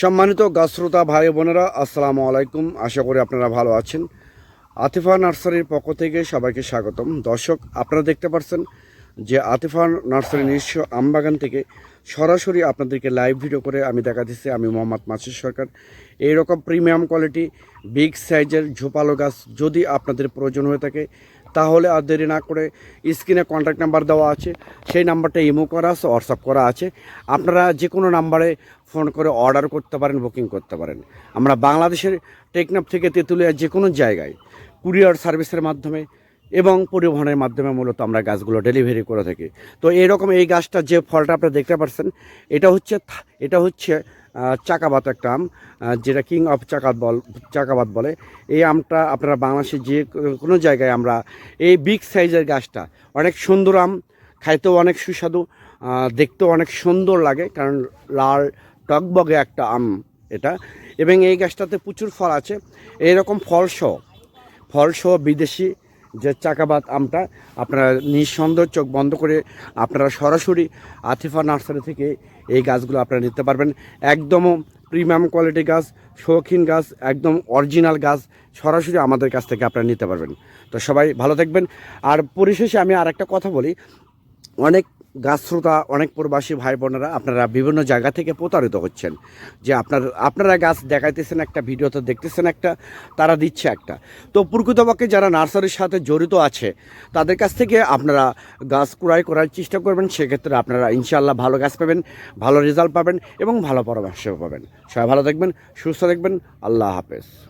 সম্মানিত গাছশ্রোতা ভাই বোনেরা, আসসালামু আলাইকুম। আশা করি আপনারা ভালো আছেন। আতিফা নার্সারির পক্ষ থেকে সবাইকে স্বাগতম। দর্শক, আপনারা দেখতে পাচ্ছেন যে আতিফা নার্সারি নিজস্ব আমবাগান থেকে সরাসরি আপনাদেরকে লাইভ ভিডিও করে আমি দেখা দিচ্ছি। আমি মোহাম্মদ মাসুদ সরকার। এইরকম প্রিমিয়াম কোয়ালিটি বিগ সাইজের ঝোপালো গাছ যদি আপনাদের প্রয়োজন হয়ে থাকে তাহলে আর দেরি না করে স্ক্রিনে কন্ট্যাক্ট নাম্বার দেওয়া আছে। সেই নাম্বারটা ইমো করা আছে হোয়াটসঅ্যাপ করা আছে। আপনারা যে কোনো নাম্বারে ফোন করে অর্ডার করতে পারেন বুকিং করতে পারেন। আমরা বাংলাদেশের টেকনাফ থেকে তেঁতুলিয়া যে কোনো জায়গায় কুরিয়ার সার্ভিসের মাধ্যমে এবং পরিবহনের মাধ্যমে মূলত আমরা গাছগুলো ডেলিভারি করে থাকি। তো এইরকম এই গাছটা যে ফলটা আপনারা দেখতে পাচ্ছেন, এটা হচ্ছে এটা হচ্ছে চাকাবাত একটা আম যেটা কিং অফ চাকাত বল, চাকাবাত বলে। এই আমটা আপনারা বাংলাদেশে যে কোনো জায়গায় আমরা, এই বিগ সাইজের গাছটা, অনেক সুন্দর আম, খাইতেও অনেক সুস্বাদু দেখতেও অনেক সুন্দর লাগে, কারণ লাল, টকবগে একটা আম এটা। এবং এই গাছটাতে প্রচুর ফল আছে। এইরকম ফলসহ ফলসহ বিদেশি যে চাকাবাত আমটা আপনারা নিঃসন্দেহ চোখ বন্ধ করে আপনারা সরাসরি আতিফা নার্সারি থেকে এই গাছগুলো আপনারা নিতে পারবেন। একদম প্রিমিয়াম কোয়ালিটি গাছ, শৌখিন গাছ, একদম অরিজিনাল গাছ সরাসরি আমাদের কাছ থেকে আপনারা নিতে পারবেন। তো সবাই ভালো থাকবেন। আর পরিশেষে আমি আর একটা কথা বলি। অনেক গাছ শ্রোতা, অনেক প্রবাসী ভাই বোনেরা আপনারা বিভিন্ন জায়গা থেকে প্রতারিত হচ্ছেন। যে আপনার, আপনারা গাছ দেখাইতেছেন একটা ভিডিওতে দেখতেছেন একটা, তারা দিচ্ছে একটা। তো প্রকৃতপক্ষে যারা নার্সারির সাথে জড়িত আছে, তাদের কাছ থেকে আপনারা গাছ ক্রয় করার চেষ্টা করবেন। সেক্ষেত্রে আপনারা ইনশাআল্লাহ ভালো গাছ পাবেন, ভালো রেজাল্ট পাবেন এবং ভালো পরামর্শ পাবেন। সবাই ভালো থাকবেন, সুস্থ থাকবেন। আল্লাহ হাফেজ।